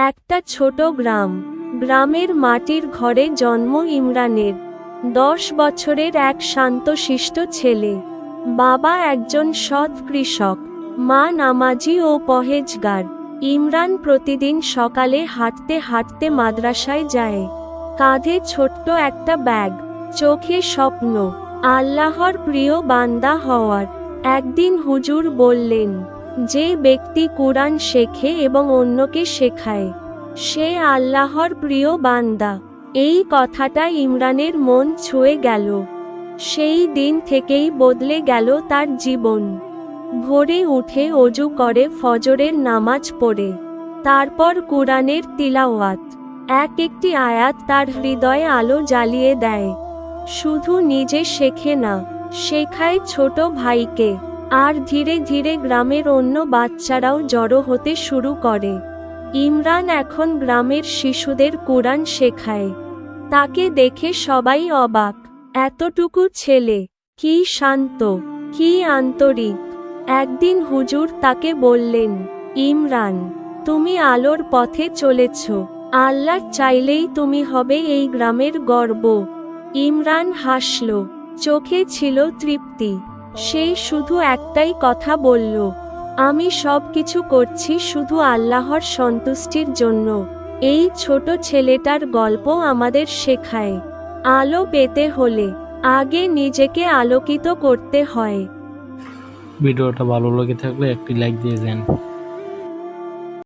একটা ছোট গ্রাম। গ্রামের মাটির ঘরে জন্ম ইমরানের। দশ বছরের এক শান্তশিষ্ট ছেলে। বাবা একজন সৎ কৃষক। মা নামাজি ও পহেজগার। ইমরান প্রতিদিন সকালে হাঁটতে হাঁটতে মাদ্রাসায় যায়। কাঁধে ছোট্ট একটা ব্যাগ। চোখে স্বপ্ন। আল্লাহর প্রিয় বান্দা হওয়ার। একদিন হুজুর বললেন যে ব্যক্তি কোরআন শেখে এবং অন্যকে শেখায়, সে আল্লাহর প্রিয় বান্দা। এই কথাটা ইমরানের মন ছুঁয়ে গেল। সেই দিন থেকেই বদলে গেল তার জীবন। ভোরে উঠে অজু করে ফজরের নামাজ পড়ে, তারপর কোরআনের তিলাওয়াত। এক একটি আয়াত তার হৃদয়ে আলো জ্বালিয়ে দেয়। শুধু নিজে শেখে না, শেখায় ছোট ভাইকে। আর ধীরে ধীরে গ্রামের অন্য বাচ্চারাও জড়ো হতে শুরু করে। ইমরান এখন গ্রামের শিশুদের কোরআন শেখায়। তাকে দেখে সবাই অবাক, এতটুকু ছেলে, কি শান্ত, কি আন্তরিক। একদিন হুজুর তাকে বললেন, ইমরান, তুমি আলোর পথে চলেছ, আল্লাহ চাইলেই তুমি হবে এই গ্রামের গর্ব। ইমরান হাসল, চোখে ছিল তৃপ্তি। সেই শুধু একটাই কথা বলল, আমি সব কিছু করছি শুধু আল্লাহর সন্তুষ্টির জন্য। এই ছোট ছেলেটার গল্প আমাদের শেখায়। আলো পেতে হলে আগে নিজেকে আলোকিত করতে হয়। ভিডিওটা ভালো লেগে থাকলে একটি লাইক দিয়ে দেন।